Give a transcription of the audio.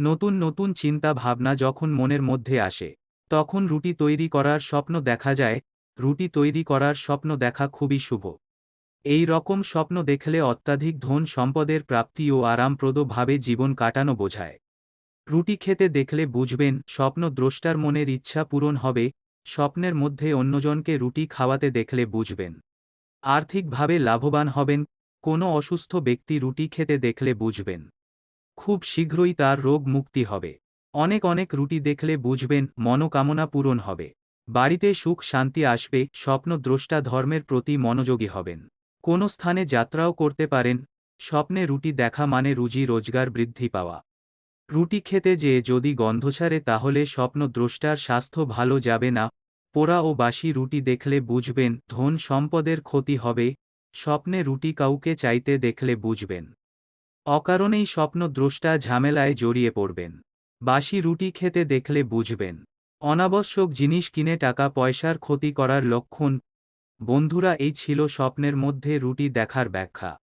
নতুন নতুন চিন্তা ভাবনা যখন মনের মধ্যে আসে, তখন রুটি তৈরি করার স্বপ্ন দেখা যায়, রুটি তৈরি করার স্বপ্ন দেখা খুবই শুভ। এই রকম স্বপ্ন দেখলে অত্যাধিক ধন সম্পদের প্রাপ্তি ও আরামপ্রদভাবে জীবন কাটানো বোঝায়। রুটি খেতে দেখলে বুঝবেন, স্বপ্ন দ্রষ্টার মনের ইচ্ছা পূরণ হবে, স্বপ্নের মধ্যে অন্যজনকে রুটি খাওয়াতে দেখলে বুঝবেন। আর্থিকভাবে লাভবান হবেন, কোনো অসুস্থ ব্যক্তি রুটি খেতে দেখলে বুঝবেন। খুব শীঘ্রই তার রোগ মুক্তি হবে। অনেক অনেক রুটি দেখলে বুঝবেন মনোকামনা পূরণ হবে। বাড়িতে সুখ শান্তি আসবে, স্বপ্ন দ্রষ্টা ধর্মের প্রতি মনোযোগী হবেন। কোনো স্থানে যাত্রাও করতে পারেন। স্বপ্নে রুটি দেখা মানে রুজি রোজগার বৃদ্ধি পাওয়া। রুটি খেতে যে যদি গন্ধ ছাড়ে তাহলে স্বপ্ন দ্রষ্টার স্বাস্থ্য ভালো যাবে না। পোড়া ও বাসি রুটি দেখলে বুঝবেন ধন সম্পদের ক্ষতি হবে। স্বপ্নে রুটি কাউকে চাইতে দেখলে বুঝবেন। অকারণেই স্বপ্নদ্রষ্টা ঝামেলায় জড়িয়ে পড়বেন। বাসি রুটি খেতে দেখলে বুঝবেন। অনাবশ্যক জিনিস কিনে টাকা পয়সার ক্ষতি করার লক্ষণ। বন্ধুরা, এই ছিল স্বপ্নের মধ্যে রুটি দেখার ব্যাখ্যা।